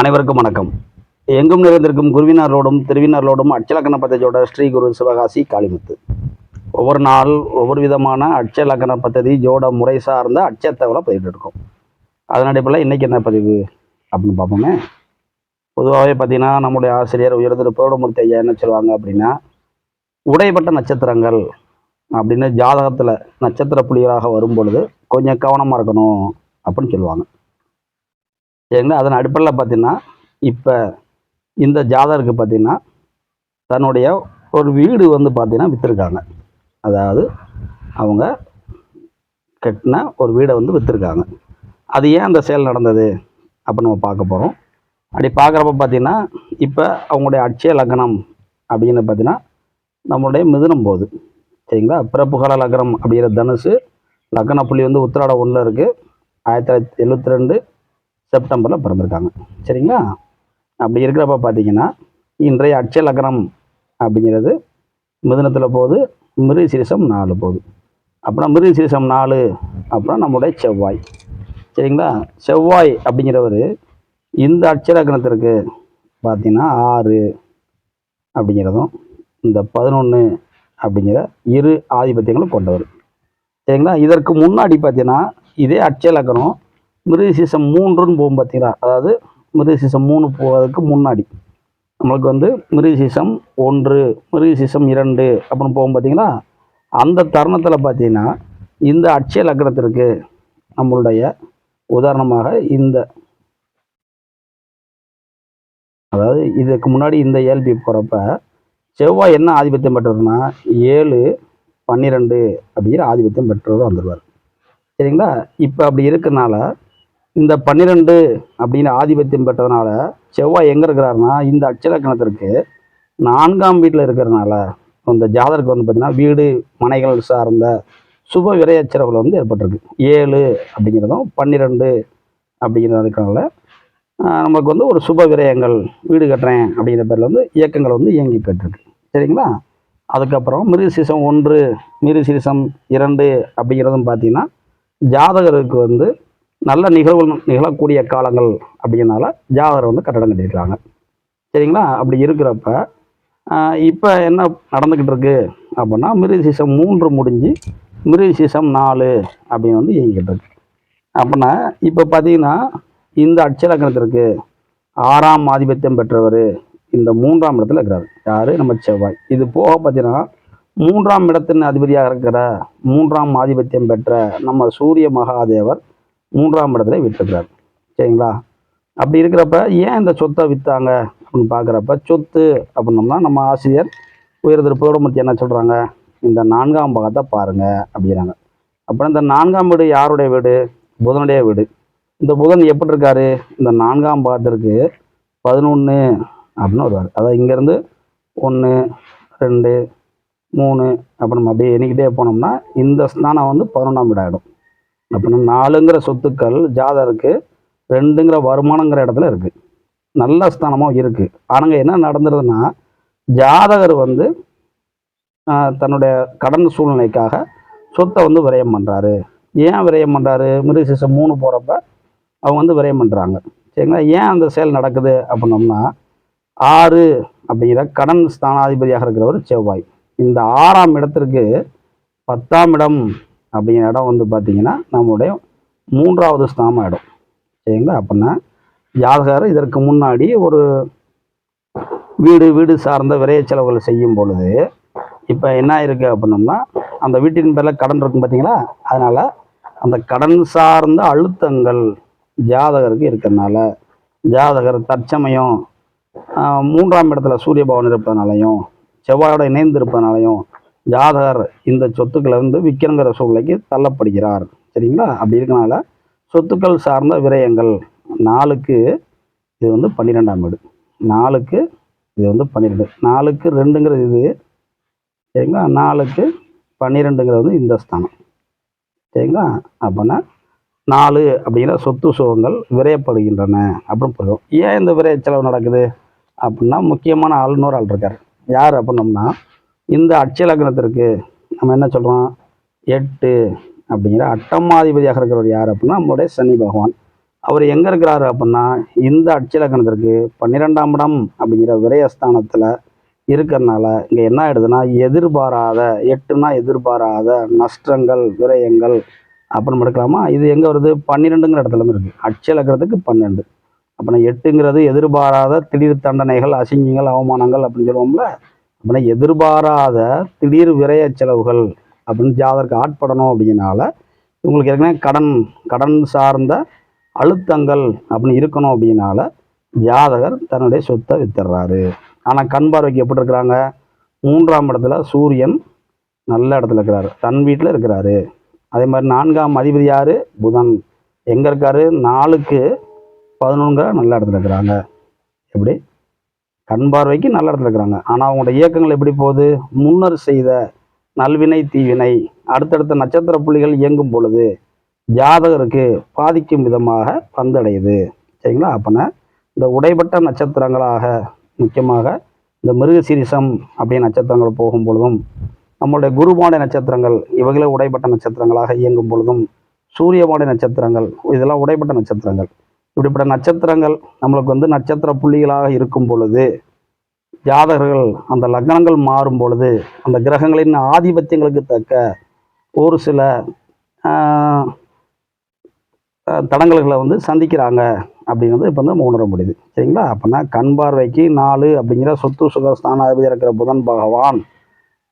அனைவருக்கும் வணக்கம். எங்கும் நிறைந்திருக்கும் குருவினாரோடும் திருவினாரோடும் அச்சலக்கண ஸ்ரீ குரு சிவகாசி காளிமுத்து. ஒவ்வொரு நாள் ஒவ்வொரு விதமான அட்சலக்கண பദ്ധதி ஜோட முறை சார்ந்த அச்சத்தவரை பதிவிட்டு இருக்கோம். அதன் அடிப்படையில் இன்றைக்கி என்ன பதிவு அப்படின்னு பார்ப்போமே. பொதுவாகவே பார்த்திங்கன்னா நம்முடைய ஆசிரியர் உயர்ந்திரு புரோடமூர்த்தி ஐயா என்ன சொல்லுவாங்க அப்படின்னா உடைப்பட்ட நட்சத்திரங்கள் அப்படின்னு ஜாதகத்தில் நட்சத்திர புலிகளாக வரும் பொழுது கொஞ்சம் கவனமாக இருக்கணும் அப்படின்னு சொல்லுவாங்க. ஏன்னா அதன் அடிப்படையில் பார்த்தீங்கன்னா இப்போ இந்த ஜாதகருக்கு பார்த்தீங்கன்னா தன்னுடைய ஒரு வீடு வந்து பார்த்தீங்கன்னா விற்றுருக்காங்க அதாவது அவங்க கட்டின ஒரு வீடை வந்து விற்றுருக்காங்க அது ஏன் அந்த செயல் நடந்தது அப்போ நம்ம பார்க்க போகிறோம் அப்படி பார்க்குறப்ப பார்த்தீங்கன்னா இப்போ அவங்களுடைய அட்சய லக்னம் அப்படின்னு பார்த்தீங்கன்னா நம்மளுடைய மிதுனம் போகுது. சரிங்களா? பிறப்புகால லக்னம் அப்படிங்கிற தனுசு லக்ன புள்ளி வந்து உத்திராட ஒன்றில் இருக்குது ஆயிரத்தி தொள்ளாயிரத்தி எழுபத்தி ரெண்டு செப்டம்பரில் பிறந்திருக்காங்க. சரிங்களா? அப்படி இருக்கிறப்ப பார்த்தீங்கன்னா இன்றைய அட்சய லக்னம் அப்படிங்கிறது மிதனத்தில் போகுது மிருகசீரிசம் நாலு போகுது. அப்புறம் மிருகசீரிசம் நாலு அப்புறம் நம்முடைய செவ்வாய். சரிங்களா? செவ்வாய் அப்படிங்கிறவர் இந்த அட்சரக்கணத்திற்கு பார்த்தீங்கன்னா ஆறு அப்படிங்கிறதும் இந்த பதினொன்று அப்படிங்கிற இரு ஆதிபத்தியங்களும் கொண்டவர். சரிங்களா? இதற்கு முன்னாடி பார்த்தீங்கன்னா இதே அட்சலக்கணம் லக்னம் மிருகசீசம் மூன்றுன்னு போகும் பார்த்தீங்களா? அதாவது மிருகசீசம் மூணு போவதற்கு முன்னாடி. நம்மளுக்கு வந்து மிருகசீசம் ஒன்று மிருகசீசம் இரண்டு அப்படின்னு போகும் பார்த்தீங்கன்னா அந்த தருணத்தில் பார்த்தீங்கன்னா இந்த அட்சய லக்னத்திற்கு நம்மளுடைய உதாரணமாக இந்த அதாவது இதுக்கு முன்னாடி இந்த ஏல்பி போகிறப்ப செவ்வாய் என்ன ஆதிபத்தியம் பெற்றதுன்னா ஏழு பன்னிரெண்டு அப்படிங்கிற ஆதிபத்தியம் பெற்றவர் வந்துடுவார் சரிங்களா? இப்போ அப்படி இருக்கிறனால இந்த பன்னிரெண்டு அப்படின்னு ஆதிபத்தியம் பெற்றதுனால செவ்வாய் எங்கே இருக்கிறாருன்னா இந்த அச்சலக்கணத்திற்கு நான்காம் வீட்டில் இருக்கிறனால இந்த ஜாதருக்கு வந்து பார்த்திங்கன்னா வீடு மனைகள் சார்ந்த சுப விரையச்சரவுகள் வந்து ஏற்பட்டிருக்கு. ஏழு அப்படிங்கிறதும் பன்னிரெண்டு அப்படிங்கிறதுனால நமக்கு வந்து ஒரு சுப விரயங்கள் வீடு கட்டுறேன் அப்படிங்கிற பேரில் வந்து இயக்கங்கள் வந்து இயங்கிக்கிட்டு இருக்கு சரிங்களா? அதுக்கப்புறம் மிருகசீசம் ஒன்று மிருகசீசம் இரண்டு அப்படிங்கிறதும் பார்த்திங்கன்னா ஜாதகருக்கு வந்து நல்ல நிகழ்வுகள் நிகழக்கூடிய காலங்கள் அப்படிங்கிறனால ஜாதகர் வந்து கட்டடம் கட்டியிருக்காங்க சரிங்களா? அப்படி இருக்கிறப்ப இப்போ என்ன நடந்துக்கிட்டு இருக்கு அப்படின்னா மிருகசீசம் மூன்று முடிஞ்சு மிருகசீசம் நாலு அப்படின்னு வந்து இயங்கிக்கிட்டு இருக்கு. அப்படின்னா இப்போ பார்த்தீங்கன்னா இந்த அட்சலக்கணத்திற்கு ஆறாம் ஆதிபத்தியம் பெற்றவர் இந்த மூன்றாம் இடத்துல இருக்கிறார். யார்? நம்ம செவ்வாய். இது போக பார்த்தீங்கன்னா மூன்றாம் இடத்தின் அதிபதியாக இருக்கிற மூன்றாம் ஆதிபத்தியம் பெற்ற நம்ம சூரிய மகாதேவர் மூன்றாம் இடத்துல விட்டுருக்கிறார் சரிங்களா? அப்படி இருக்கிறப்ப ஏன் இந்த சொத்தை விற்றாங்க அப்படின்னு பார்க்குறப்ப சொத்து அப்படின்னோம்னா நம்ம ஆசிரியர் உயர்திரு புதோடமூர்த்தி என்ன சொல்கிறாங்க இந்த நான்காம் பாகத்தை பாருங்கள் அப்படிங்கிறாங்க. அப்புறம் இந்த நான்காம் வீடு யாருடைய வீடு? புதனுடைய வீடு. இந்த புதன் எப்படி இருக்காரு? இந்த நான்காம் பாகத்திற்கு பதினொன்று அப்படின்னு வருவார். அதாவது இங்கேருந்து ஒன்று ரெண்டு மூணு அப்போ நம்ம அப்படியே எண்ணிக்கிட்டே போனோம்னா இந்த ஸ்தானம் வந்து பதினொன்றாம் வீடாகிடும் அப்படின்னா நாலுங்கிற சொத்துக்கள் ஜாதகருக்கு ரெண்டுங்கிற வருமானங்கிற இடத்துல இருக்குது நல்ல ஸ்தானமாக இருக்குது ஆனாங்க என்ன நடந்துருதுன்னா ஜாதகர் வந்து தன்னுடைய கடன் சூழ்நிலைக்காக சொத்தை வந்து விரயம் பண்ணுறாரு ஏன் விரயம் பண்ணுறாரு மிருகசீசம் மூணு போகிறப்ப அவங்க வந்து விரயம் பண்ணுறாங்க சரிங்களா? ஏன் அந்த செயல் நடக்குது அப்படின்னோம்னா ஆறு அப்படிங்கிற கடன் ஸ்தானாதிபதியாக இருக்கிறவர் செவ்வாய். இந்த ஆறாம் இடத்திற்கு பத்தாம் இடம் அப்படிங்கிற இடம் வந்து பார்த்திங்கன்னா நம்முடைய மூன்றாவது ஸ்தாம இடம் சரிங்களா? அப்படின்னா ஜாதகர் இதற்கு முன்னாடி ஒரு வீடு வீடு சார்ந்த விரைய செலவுகள் செய்யும் பொழுது இப்போ என்ன இருக்கு அப்படின்னோம்னா அந்த வீட்டின் பேரில் கடன் இருக்கும் பார்த்தீங்களா? அதனால் அந்த கடன் சார்ந்த அழுத்தங்கள் ஜாதகருக்கு இருக்கிறதுனால ஜாதகர் தற்சமயம் மூன்றாம் இடத்துல சூரிய பவன் இருப்பதனாலையும் செவ்வாயோட இணைந்து இருப்பதனாலையும் ஜாதகர் இந்த சொத்துக்களை வந்து விற்கிறங்கிற சூழ்நிலைக்கு தள்ளப்படுகிறார். சரிங்களா? அப்படி இருக்கனால சொத்துக்கள் சார்ந்த விரயங்கள் நாலுக்கு இது வந்து பன்னிரெண்டாம் வீடு. நாளுக்கு இது வந்து பன்னிரெண்டு. நாலுக்கு ரெண்டுங்கிறது இது. சரிங்களா? நாலுக்கு பன்னிரெண்டுங்கிறது வந்து இந்த ஸ்தானம். சரிங்களா? அப்படின்னா நாலு அப்படிங்கிற சொத்து சுகங்கள் விரையப்படுகின்றன. அப்படின்னு புரியும். ஏன் இந்த விரய செலவு நடக்குது? அப்படின்னா முக்கியமான ஆளுநர் ஆள் இருக்கார். யார் அப்படின்னோம்னா இந்த அட்சய லக்னத்திற்கு நம்ம என்ன சொல்கிறோம் எட்டு அப்படிங்கிற அட்டமாதிபதியாக இருக்கிறவர் யார் அப்படின்னா நம்மளுடைய சனி பகவான். அவர் எங்கே இருக்கிறாரு அப்படின்னா இந்த அட்சலக்கணத்திற்கு பன்னிரெண்டாம் இடம் அப்படிங்கிற விரயஸ்தானத்தில் இருக்கிறனால இங்கே என்ன ஆயிடுதுன்னா எதிர்பாராத எட்டுனா எதிர்பாராத நஷ்டங்கள் விரயங்கள் அப்படின்னு எடுக்கலாமா இது எங்கே வருது? பன்னிரெண்டுங்கிற இடத்துல இருந்து இருக்குது அட்சலக்கணத்துக்கு பன்னெண்டு. அப்படின்னா எட்டுங்கிறது எதிர்பாராத திடீர் தண்டனைகள் அசிங்கங்கள் அவமானங்கள் அப்படின்னு சொல்லுவோம்ல அப்படின்னா எதிர்பாராத திடீர் விரைய செலவுகள் அப்படின்னு ஜாதகருக்கு ஆட்படணும் அப்படிங்கிறனால இவங்களுக்கு ஏற்கனவே கடன் கடன் சார்ந்த அழுத்தங்கள் அப்படின்னு இருக்கணும் அப்படின்னால ஜாதகர் தன்னுடைய சொத்தை வித்துடுறாரு. ஆனால் கண் பார்வைக்கு எப்படி இருக்கிறாங்க? மூன்றாம் இடத்துல சூரியன் நல்ல இடத்துல இருக்கிறாரு. தன் வீட்டில் இருக்கிறாரு. அதே மாதிரி நான்காம் அதிபதி யார்? புதன். எங்கே இருக்காரு? நாலுக்கு பதினொன்றுங்கிற நல்ல இடத்துல இருக்கிறாங்க. எப்படி? கண் பார்வைக்கு நல்ல இடத்துல இருக்கிறாங்க. ஆனால் அவங்களோட இயக்கங்கள் எப்படி போகுது? முன்னர் செய்த நல்வினை தீவினை அடுத்தடுத்த நட்சத்திர புள்ளிகள் இயங்கும் பொழுது ஜாதகருக்கு பாதிக்கும் விதமாக பந்தடையுது. சரிங்களா? அப்போனா இந்த உடைபட்ட நட்சத்திரங்களாக முக்கியமாக இந்த மிருகசீரிசம் அப்படியே நட்சத்திரங்கள் போகும் பொழுதும் நம்மளுடைய குருபாடை நட்சத்திரங்கள் இவைகளே உடைபட்ட நட்சத்திரங்களாக இயங்கும் பொழுதும் சூரியபாடை நட்சத்திரங்கள் இதெல்லாம் உடைபட்ட நட்சத்திரங்கள். இப்படிப்பட்ட நட்சத்திரங்கள் நம்மளுக்கு வந்து நட்சத்திர புள்ளிகளாக இருக்கும் பொழுது ஜாதகர்கள் அந்த லக்னங்கள் மாறும் பொழுது அந்த கிரகங்களின் ஆதிபத்தியங்களுக்கு தக்க ஒரு சில தடங்கல்களை வந்து சந்திக்கிறாங்க அப்படிங்கிறது இப்போ வந்து நம்ம உணர முடியுது. சரிங்களா? அப்போனா கண் பார்வைக்கு நாலு அப்படிங்கிற சொத்து சுகஸ்தானாதிபதி இருக்கிற புதன் பகவான்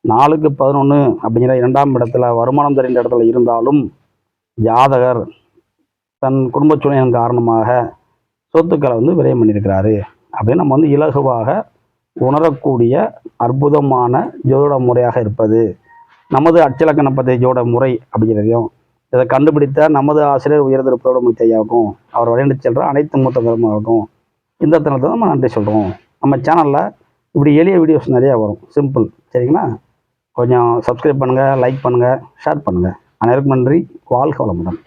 நாலுக்கு பதினொன்று அப்படிங்கிற இரண்டாம் இடத்துல வருமானம் தெரிந்த இடத்துல இருந்தாலும் ஜாதகர் தன் குடும்ப சூழ்நிலையின் காரணமாக சொத்துக்களை வந்து விரயம் பண்ணியிருக்கிறாரு. அப்படின்னு நம்ம வந்து இலகுவாக உணரக்கூடிய அற்புதமான ஜோதிட முறையாக இருப்பது நமது அச்சலக்கண பற்றிய ஜோட முறை அப்படிங்கிறதையும் இதை கண்டுபிடித்த நமது ஆசிரியர் உயர்ந்திருப்பதோட முத்தையாகும் அவர் வழிநடத்தி செல்கிற அனைத்து மூத்த பெருமாவுக்கும் இந்த தருணத்தை நம்ம நன்றி சொல்கிறோம் நம்ம சேனலில் இப்படி எளிய வீடியோஸ் நிறையா வரும். சிம்பிள் சரிங்களா? கொஞ்சம் சப்ஸ்கிரைப் பண்ணுங்கள் லைக் பண்ணுங்கள் ஷேர் பண்ணுங்கள் அனைவருக்கும் நன்றி. வாழ்க வளமுடன்.